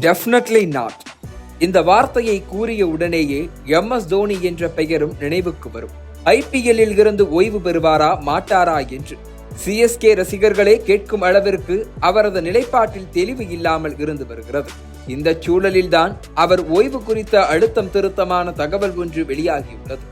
Definitely not இந்த வார்த்தையை கூறிய உடனேயே எம் எஸ் தோனி என்ற பெயரும் நினைவுக்கு வரும். ஐபிஎல்லில் இருந்து ஓய்வு பெறுவாரா மாட்டாரா என்று. சிஎஸ்கே ரசிகர்களே கேட்கும் அளவிற்கு அவரது நிலைப்பாட்டில் தெளிவு இல்லாமல் இருந்து வருகிறது. இந்த சூழலில்தான் அவர் ஓய்வு குறித்த அழுத்தம் திருத்தமான தகவல் ஒன்று வெளியாகியுள்ளது.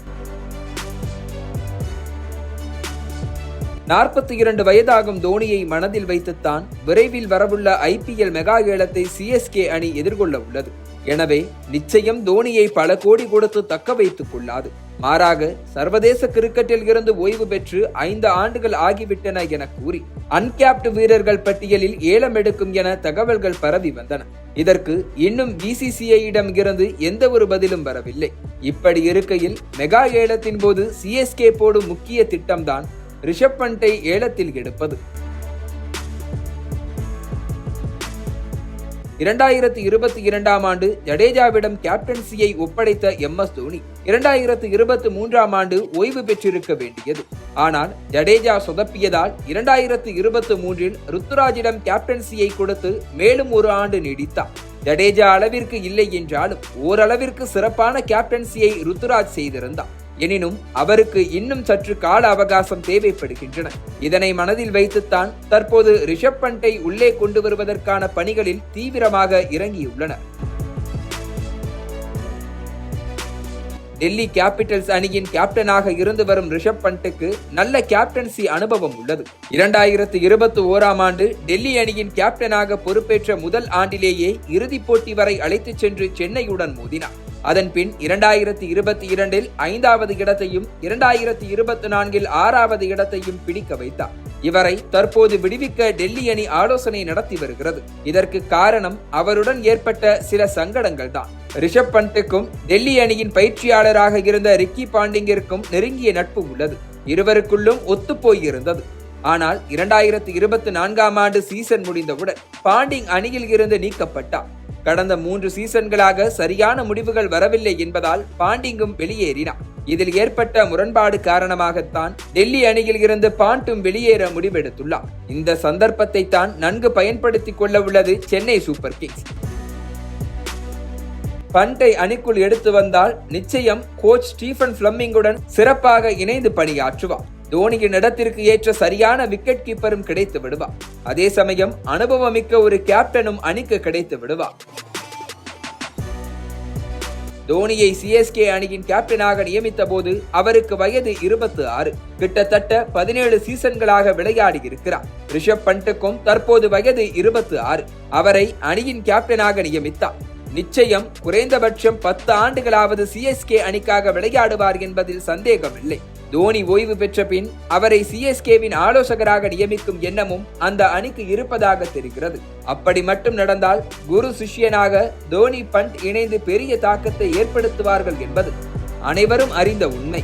நாற்பத்தி இரண்டு வயதாகும் தோனியை மனதில் வைத்துத்தான் விரைவில் வரவுள்ள ஐபிஎல் மெகா ஏலத்தை சிஎஸ்கே அணி எதிர்கொள்ள உள்ளது. எனவே நிச்சயம் தோனியை பல கோடி கொடுத்து தக்க வைத்துக் கொள்ளாது. மாறாக சர்வதேச கிரிக்கெட்டில் இருந்து ஓய்வு பெற்று ஐந்து ஆண்டுகள் ஆகிவிட்டன என கூறி அன்கேப்டு வீரர்கள் பட்டியலில் ஏலம் எடுக்கும் என தகவல்கள் பரவி வந்தன. இதற்கு இன்னும் பிசிசிஐயிடம் இருந்து எந்த ஒரு பதிலும் வரவில்லை. இப்படி இருக்கையில் மெகா ஏலத்தின் போது சிஎஸ்கே போடும் முக்கிய திட்டம்தான் ரிஷப் பண்டை ஏலத்தில் எடுப்பது. இரண்டாயிரத்து இருபத்தி இரண்டாம் ஆண்டு ஜடேஜாவிடம் கேப்டன்சியை ஒப்படைத்த எம் எஸ் தோனி இரண்டாயிரத்து இருபத்தி மூன்றாம் ஆண்டு ஓய்வு பெற்றிருக்க வேண்டியது. ஆனால் ஜடேஜா சொதப்பியதால் இரண்டாயிரத்து இருபத்தி மூன்றில் ருத்துராஜிடம் கேப்டன்சியை கொடுத்து மேலும் ஒரு ஆண்டு நீடித்தார். ஜடேஜா அளவிற்கு இல்லை என்றாலும் ஓரளவிற்கு சிறப்பான கேப்டன்சியை ருத்துராஜ் செய்திருந்தார். எனினும் அவருக்கு இன்னும் சற்று கால அவகாசம் தேவைப்படுகின்றன. இதனை மனதில் வைத்துத்தான் தற்போது ரிஷப் பண்டை உள்ளே கொண்டு வருவதற்கான பணிகளில் தீவிரமாக இறங்கியுள்ளனர். டெல்லி கேபிட்டல்ஸ் அணியின் கேப்டனாக இருந்து வரும் ரிஷப் பண்ட்டுக்கு நல்ல கேப்டன்சி அனுபவம் உள்ளது. இரண்டாயிரத்து இருபத்தி ஓராம் ஆண்டு டெல்லி அணியின் கேப்டனாக பொறுப்பேற்ற முதல் ஆண்டிலேயே இறுதிப் போட்டி வரை அழைத்துச் சென்று சென்னையுடன் மோதினார். அதன் பின் இரண்டாயிரத்தி இருபத்தி இரண்டில் ஐந்தாவது இடத்தையும் இரண்டாயிரத்தி இருபத்தி நான்கில் ஆறாவது இடத்தையும் பிடிக்க வைத்தார். இவரை தற்போது விடுவிக்க டெல்லி அணி ஆலோசனை நடத்தி வருகிறது. இதற்கு காரணம் அவருடன் ஏற்பட்ட சில சங்கடங்கள் தான் ரிஷப் பண்ட்டுக்கும் டெல்லி அணியின் பயிற்சியாளராக இருந்த ரிக்கி பாண்டிங்கிற்கும் நெருங்கிய நட்பு உள்ளது. இருவருக்குள்ளும் ஒத்துப்போய் இருந்தது. ஆனால் இரண்டாயிரத்தி இருபத்தி நான்காம் ஆண்டு சீசன் முடிந்தவுடன் பாண்டிங் அணியில் இருந்து நீக்கப்பட்டார். கடந்த மூன்று சீசன்களாக சரியான முடிவுகள் வரவில்லை என்பதால் பாண்டிங்கும் வெளியேறினார் இதில் ஏற்பட்ட முரண்பாடு காரணமாகத்தான் டெல்லி அணியில் இருந்து பாண்டும் வெளியேற முடிவெடுத்துள்ளார் இந்த சந்தர்ப்பத்தை தான் நன்கு பயன்படுத்திக் கொள்ள உள்ளது சென்னை சூப்பர் கிங்ஸ். பண்டை அணிக்குள் எடுத்து வந்தால் நிச்சயம் கோச் ஸ்டீஃபன் பிளம்மிங்குடன் சிறப்பாக இணைந்து பணியாற்றுவார். தோனியின் இடத்திற்கு ஏற்ற சரியான விக்கெட் கீப்பரும் கிடைத்து விடுவார் அதே சமயம் அனுபவமிக்க ஒரு கேப்டனும் அணிக்கு கிடைத்து விடுவார் தோனியை சிஎஸ்கே அணியின் கேப்டனாக நியமித்த போது அவருக்கு வயது இருபத்தி ஆறு கிட்டத்தட்ட பதினேழு சீசன்களாக விளையாடி இருக்கிறார். ரிஷப் பண்ட்டுக்கும் தற்போது வயது இருபத்தி ஆறு அவரை அணியின் கேப்டனாக நியமித்தார். நிச்சயம் குறைந்தபட்சம் பத்து ஆண்டுகளாவது சிஎஸ்கே அணிக்காக விளையாடுவார் என்பதில் சந்தேகமில்லை. தோனி ஓய்வு பெற்ற பின் அவரை சிஎஸ்கேவின் ஆலோசகராக நியமிக்கும் எண்ணமும் அந்த அணிக்கு இருப்பதாக தெரிகிறது. அப்படி மட்டும் நடந்தால் குரு சிஷ்யனாக தோனி பண்ட் இணைந்து பெரிய தாக்கத்தை ஏற்படுத்துவார்கள் என்பது அனைவரும் அறிந்த உண்மை.